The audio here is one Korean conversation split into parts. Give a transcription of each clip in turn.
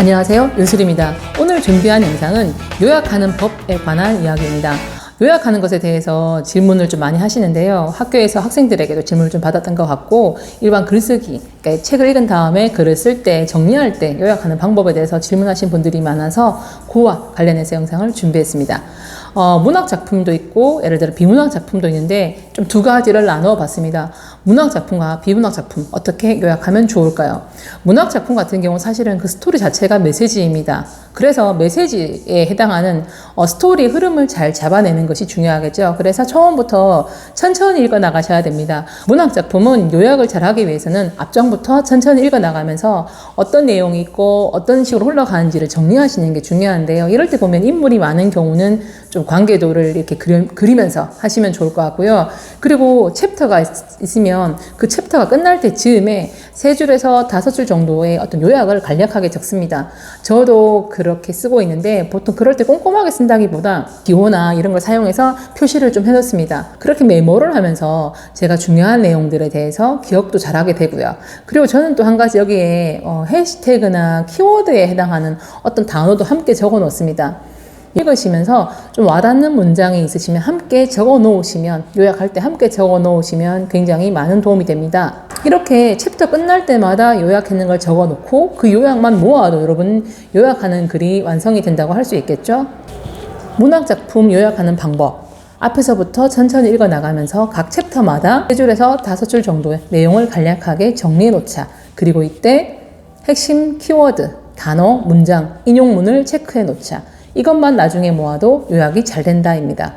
안녕하세요. 윤슬입니다. 오늘 준비한 영상은 요약하는 법에 관한 이야기입니다. 요약하는 것에 대해서 질문을 좀 많이 하시는데요. 학교에서 학생들에게도 질문을 좀 받았던 것 같고, 일반 글쓰기, 그러니까 책을 읽은 다음에 글을 쓸 때, 정리할 때 요약하는 방법에 대해서 질문하신 분들이 많아서 그와 관련해서 영상을 준비했습니다. 어, 문학 작품도 있고, 예를 들어 비문학 작품도 있는데, 좀 두 가지를 나누어 봤습니다. 문학 작품과 비문학 작품, 어떻게 요약하면 좋을까요? 문학 작품 같은 경우는 사실은 그 스토리 자체가 메시지입니다. 그래서 메시지에 해당하는 어, 스토리 흐름을 잘 잡아내는 것이 중요하겠죠. 그래서 처음부터 천천히 읽어 나가셔야 됩니다. 문학 작품은 요약을 잘 하기 위해서는 앞장부터 천천히 읽어 나가면서 어떤 내용이 있고 어떤 식으로 흘러가는지를 정리하시는 게 중요한데요. 이럴 때 보면 인물이 많은 경우는 좀 관계도를 이렇게 그리, 그리 면서 하시면 좋을 것 같고요. 그리고 챕터가 있, 있으면 그 챕터가 끝날 때 즈음에 세 줄에서 다섯 줄 정도의 어떤 요약을 간략하게 적습니다. 저도 그렇게 쓰고 있는데 보통 그럴 때 꼼꼼하게 쓴다기보다 기호나 이런 걸 사용해서 표시를 좀 해놓습니다. 그렇게 메모를 하면서 제가 중요한 내용들에 대해서 기억도 잘하게 되고요. 그리고 저는 또 한 가지 여기에 어, 해시태그나 키워드에 해당하는 어떤 단어도 함께 적어 놓습니다. 읽으시면서 좀 와닿는 문장이 있으시면 함께 적어 놓으시면 요약할 때 함께 적어 놓으시면 굉장히 많은 도움이 됩니다. 이렇게 챕터 끝날 때마다 요약했는 걸 적어 놓고 그 요약만 모아도 여러분 요약하는 글이 완성이 된다고 할 수 있겠죠? 문학 작품 요약하는 방법. 앞에서부터 천천히 읽어 나가면서 각 챕터마다 세 줄에서 다섯 줄 정도의 내용을 간략하게 정리해 놓자. 그리고 이때 핵심 키워드, 단어, 문장, 인용문을 체크해 놓자. 이것만 나중에 모아도 요약이 잘 된다입니다.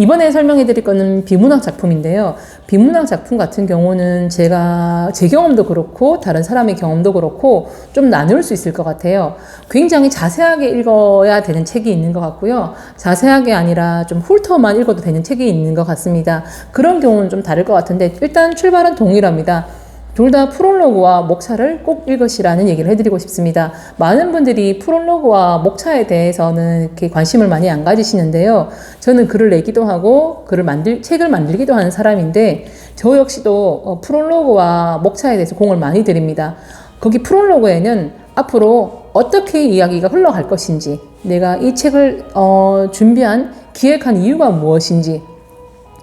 이번에 설명해 드릴 거는 비문학 작품인데요. 비문학 작품 같은 경우는 제가 제 경험도 그렇고 다른 사람의 경험도 그렇고 좀 나눌 수 있을 것 같아요. 굉장히 자세하게 읽어야 되는 책이 있는 것 같고요. 자세하게 아니라 좀 훑어만 읽어도 되는 책이 있는 것 같습니다. 그런 경우는 좀 다를 것 같은데 일단 출발은 동일합니다. 둘 다 프롤로그와 목차를 꼭 읽으시라는 얘기를 해드리고 싶습니다. 많은 분들이 프롤로그와 목차에 대해서는 이렇게 관심을 많이 안 가지시는데요. 저는 글을 내기도 하고 글을 만들 책을 만들기도 하는 사람인데 저 역시도 어, 프롤로그와 목차에 대해서 공을 많이 드립니다. 거기 프롤로그에는 앞으로 어떻게 이야기가 흘러갈 것인지, 내가 이 책을 어, 준비한 기획한 이유가 무엇인지,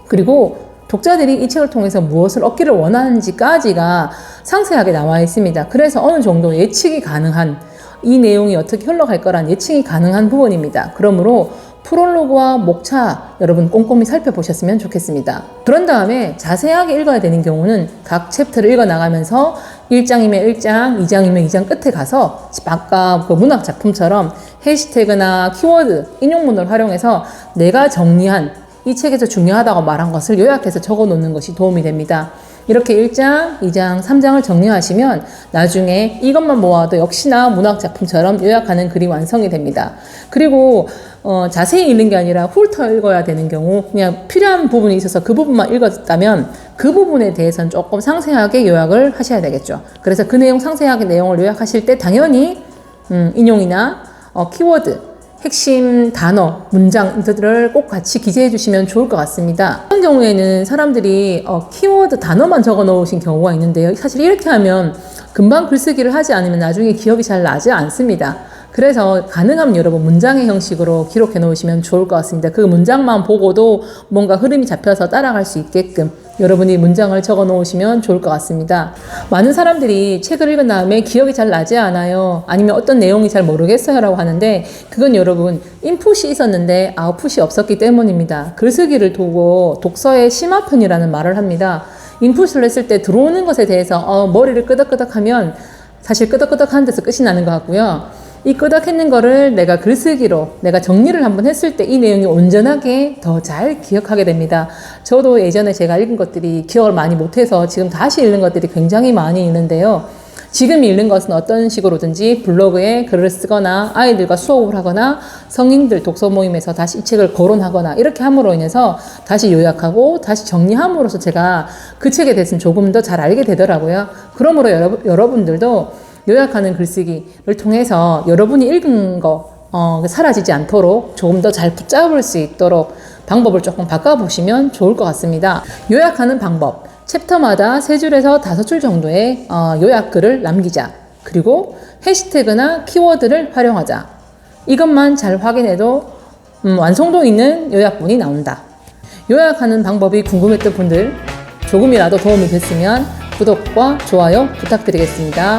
그리고 독자들이 이 책을 통해서 무엇을 얻기를 원하는지까지가 상세하게 나와 있습니다. 그래서 어느 정도 예측이 가능한 이 내용이 어떻게 흘러갈 거란 예측이 가능한 부분입니다. 그러므로 프롤로그와 목차 여러분 꼼꼼히 살펴보셨으면 좋겠습니다. 그런 다음에 자세하게 읽어야 되는 경우는 각 챕터를 읽어 나가면서 1장이면 1장, 2장이면 2장 끝에 가서 아까 그 문학 작품처럼 해시태그나 키워드, 인용문을 활용해서 내가 정리한 이 책에서 중요하다고 말한 것을 요약해서 적어 놓는 것이 도움이 됩니다. 이렇게 1장, 2장, 3장을 정리하시면 나중에 이것만 모아도 역시나 문학 작품처럼 요약하는 글이 완성이 됩니다. 그리고 어, 자세히 읽는 게 아니라 훑어 읽어야 되는 경우 그냥 필요한 부분이 있어서 그 부분만 읽었다면 그 부분에 대해서는 조금 상세하게 요약을 하셔야 되겠죠. 그래서 그 내용 상세하게 내용을 요약하실 때 당연히 음, 인용이나 어, 키워드 핵심 단어, 문장들을 꼭 같이 기재해 주시면 좋을 것 같습니다. 어떤 경우에는 사람들이 어, 키워드 단어만 적어 놓으신 경우가 있는데요. 사실 이렇게 하면 금방 글쓰기를 하지 않으면 나중에 기억이 잘 나지 않습니다. 그래서 가능하면 여러분 문장의 형식으로 기록해 놓으시면 좋을 것 같습니다. 그 문장만 보고도 뭔가 흐름이 잡혀서 따라갈 수 있게끔 여러분이 문장을 적어 놓으시면 좋을 것 같습니다. 많은 사람들이 책을 읽은 다음에 기억이 잘 나지 않아요. 아니면 어떤 내용이 잘 모르겠어요. 라고 하는데 그건 여러분 인풋이 있었는데 아웃풋이 없었기 때문입니다. 글쓰기를 두고 독서의 심화편이라는 말을 합니다. 인풋을 했을 때 들어오는 것에 대해서 어, 머리를 끄덕끄덕 하면 사실 끄덕끄덕 하는 데서 끝이 나는 것 같고요. 이 끄덕했는 거를 내가 글쓰기로 내가 정리를 한번 했을 때 이 내용이 온전하게 더 잘 기억하게 됩니다. 저도 예전에 제가 읽은 것들이 기억을 많이 못해서 지금 다시 읽는 것들이 굉장히 많이 있는데요. 지금 읽는 것은 어떤 식으로든지 블로그에 글을 쓰거나 아이들과 수업을 하거나 성인들 독서 모임에서 다시 이 책을 거론하거나 이렇게 함으로 인해서 다시 요약하고 다시 정리함으로써 제가 그 책에 대해서는 조금 더 잘 알게 되더라고요. 그러므로 여러분, 여러분들도 요약하는 글쓰기를 통해서 여러분이 읽은 거 어, 사라지지 않도록 조금 더 잘 붙잡을 수 있도록 방법을 조금 바꿔보시면 좋을 것 같습니다. 요약하는 방법. 챕터마다 세 줄에서 다섯 줄 정도의 어, 요약글을 남기자. 그리고 해시태그나 키워드를 활용하자. 이것만 잘 확인해도 음, 완성도 있는 요약본이 나온다. 요약하는 방법이 궁금했던 분들 조금이라도 도움이 됐으면 구독과 좋아요 부탁드리겠습니다.